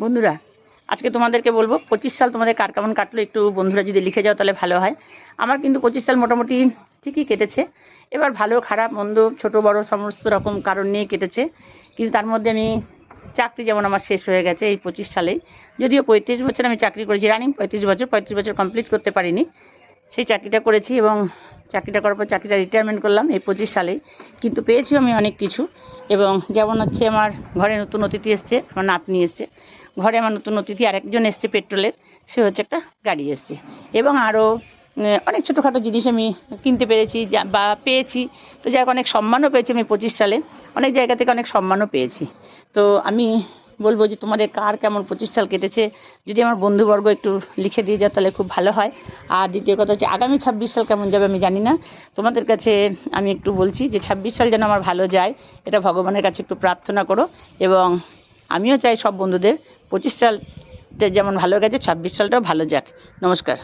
বন্ধুরা, আজকে তোমাদেরকে বলব, পঁচিশ সাল তোমাদের কার কেমন কাটলো একটু বন্ধুরা যদি লিখে যাও তাহলে ভালো হয়। আমার কিন্তু পঁচিশ সাল মোটামুটি ঠিকই কেটেছে। এবার ভালো, খারাপ, মন্দ, ছোট, বড়, সমস্ত রকম কারণ নিয়ে কেটেছে। কিন্তু তার মধ্যে আমি চাকরি যেমন আমার শেষ হয়ে গেছে এই পঁচিশ সালেই। যদিও পঁয়ত্রিশ বছর আমি চাকরি করেছি, রানিং পঁয়ত্রিশ বছর পঁয়ত্রিশ বছর কমপ্লিট করতে পারিনি। সেই চাকরিটা করেছি এবং চাকরিটা করার পর চাকরিটা রিটায়ারমেন্ট করলাম এই পঁচিশ সালেই। কিন্তু পেয়েছি আমি অনেক কিছু এবং যেমন হচ্ছে আমার ঘরে নতুন অতিথি এসছে, আমার নাতনি এসছে। ঘরে আমার নতুন অতিথি আরেকজন এসছে পেট্রোলের, সে হচ্ছে একটা গাড়ি এসছে। এবং আরও অনেক ছোটোখাটো জিনিস আমি কিনতে পেরেছি বা পেয়েছি। তো যাই অনেক সম্মানও পেয়েছি আমি পঁচিশ সালে। অনেক জায়গা থেকে অনেক সম্মানও পেয়েছি। তো আমি বলব যে তোমাদের কার কেমন পঁচিশ সাল কেটেছে, যদি আমার বন্ধুবর্গ একটু লিখে দিয়ে যাও তাহলে খুব ভালো হয়। আর দ্বিতীয় কথা হচ্ছে, আগামী ছাব্বিশ সাল কেমন যাবে আমি জানি না। তোমাদের কাছে আমি একটু বলছি যে ছাব্বিশ সাল যেন আমার ভালো যায়, এটা ভগবানের কাছে একটু প্রার্থনা করো। এবং আমিও চাই সব বন্ধুদের পঁচিশ সালটা যেমন ভালো গেছে ছাব্বিশ সালটাও ভালো যাক। নমস্কার।